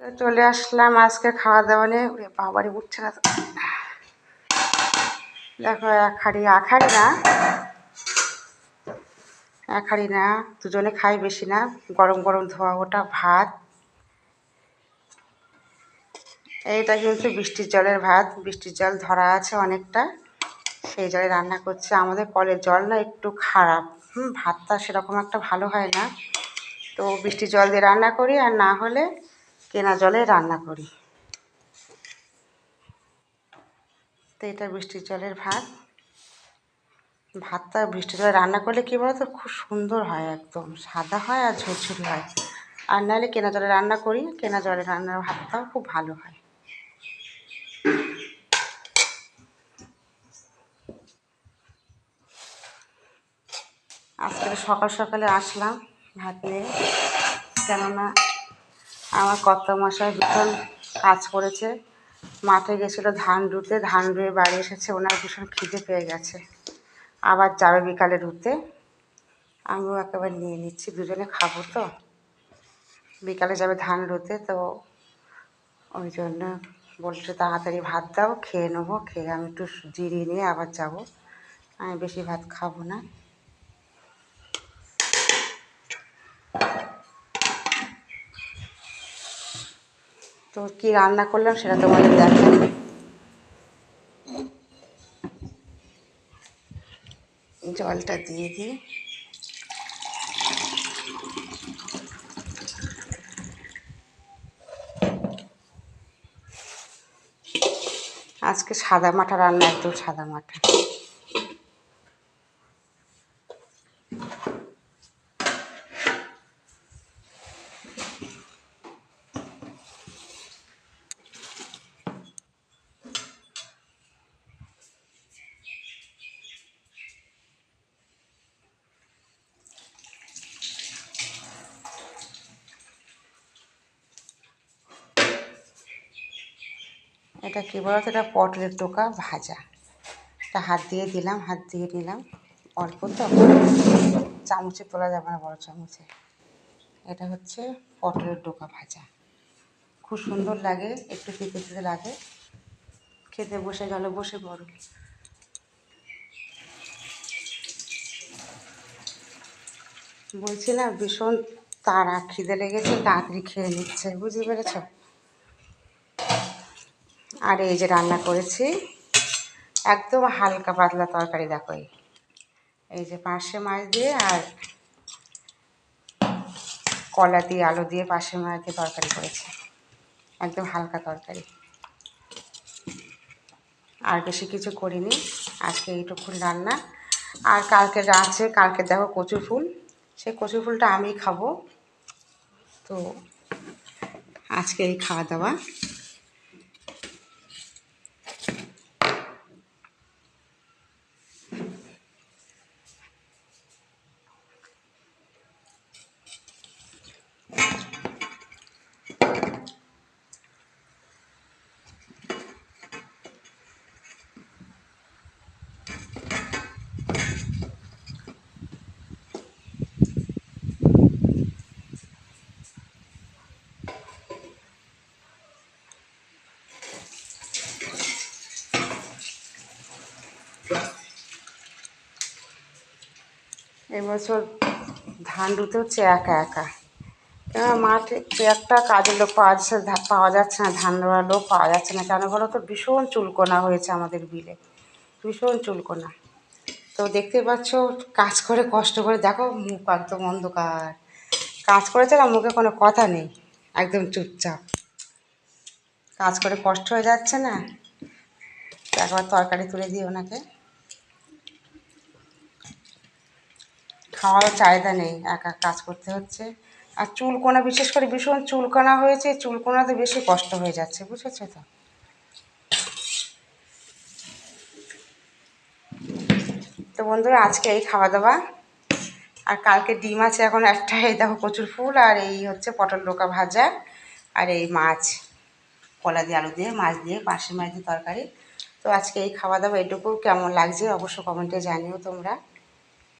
তো চলে আসলাম, আজকে খাওয়া দাওয়া নিয়ে। ওরে বাবারে, উঠছে না দেখো, এক হাঁড়ি হাঁড়ি না। এক হাঁড়ি না, দুজনে খাই বেশি না। গরম গরম ধোয়া ওটা ভাত। এইটা কিন্তু বৃষ্টির জলের ভাত। বৃষ্টির জল ধরা আছে অনেকটা। সেই জলে রান্না করছে। আমাদের কলের জল না একটু খারাপ। হুম, ভাতটা সেরকম একটা ভালো হয় না। তো বৃষ্টির জল দিয়ে রান্না করি, আর না হলে কেনা জলে রান্না করি। তো এটা বৃষ্টির জলের ভাত। ভাতটা বৃষ্টির জলে রান্না করলে কী বলতো? খুব সুন্দর হয় একদম। সাদা হয় আর ঝরঝরি হয়। আর নাহলে কেনা জলে রান্না করি, কেনা জলে রান্নার ভাতটাও খুব ভালো হয়। আজকে সকাল সকালে আসলাম ভাত নিয়ে। কেননা আমার কর্ত মশাই ভীষণ কাজ করেছে। মাঠে গেছিল ধান রুতে, ধান রুয়ে বাড়ি এসেছে, ওনার ভীষণ খিদে পেয়ে গেছে। আবার যাবে বিকালে রুতে। আমিও একেবারে নিয়ে নিচ্ছি, দুজনে খাব তো। বিকালে যাবে ধান রুতে, তো ওই জন্য বলছে তাড়াতাড়ি ভাত দাও, খেয়ে নেব, খেয়ে আমি একটু জিরিয়ে নিয়ে আবার যাব। আমি বেশি ভাত খাব না। তো কি রান্না করলাম সেটা তোমাদের দেখাই। জলটা দিয়ে দিই। আজকে সাদা মাঠা, রান্না একদম সাদা মাঠা। এটা কী বলতো? এটা পটলের টোকা ভাজা। এটা হাত দিয়ে দিলাম, হাত দিয়ে নিলাম। অল্প তো। চামচে তোলা যাবে না বড় চামচে। এটা হচ্ছে পটলের ডোকা ভাজা। খুব সুন্দর লাগে, একটু খেতে খেতে লাগে। খেতে বসে গেল, বসে পড়ো। বলছি না, ভীষণ তারা খিদে লেগেছে, তাড়াতাড়ি খেয়ে নিচ্ছে। বুঝতে পেরেছ? আর এই যে রান্না করেছি, একদম হালকা পাতলা তরকারি দেখো এই। যে পার্শে মাছ দিয়ে আর কলা দিয়ে, আলু দিয়ে পার্শে মাছ দিয়ে তরকারি করেছি। একদম হালকা তরকারি। আর বেশি কিছু করিনি, আজকে এইটুকুন রান্না। আর কালকে আছে, কালকে দেখো কচু ফুল। সেই কচু ফুলটা আমি খাব। তো আজকে এই খাওয়া দাওয়া। এবছর ধান রুতে হচ্ছে একা একা। কেন মাঠে একটা কাজের লোক পাওয়া যাচ্ছে পাওয়া যাচ্ছে না, ধান রোয়ার লোক পাওয়া যাচ্ছে না। কেন বলো তো? ভীষণ চুলকোনা হয়েছে আমাদের বিলে। ভীষণ চুলকোনা। তো দেখতে পাচ্ছ, কাজ করে কষ্ট করে, দেখো মুখ একদম অন্ধকার। কাজ করেছে না, মুখে কোনো কথা নেই, একদম চুপচাপ। কাজ করে কষ্ট হয়ে যাচ্ছে না? একবার তরকারি তুলে দিই ওনাকে। খাওয়ারও চাহিদা নেই, একা কাজ করতে হচ্ছে। আর চুলকোনা, বিশেষ করে ভীষণ চুলকোনা হয়েছে, চুলকোনাতে বেশি কষ্ট হয়ে যাচ্ছে, বুঝেছ তো? তো বন্ধুরা, আজকে এই খাওয়া দাওয়া আর কালকে ডিম আছে এখন একটা এই দেখো কচুর ফুল, আর এই হচ্ছে পটল ডোকা ভাজা, আর এই মাছ, কলা দিয়ে আলু দিয়ে, মাছ দিয়ে পাশে মাছ দিয়ে তরকারি। তো আজকে এই খাওয়া দাওয়া এটুকু, কেমন লাগছে অবশ্য কমেন্টে জানিও তোমরা।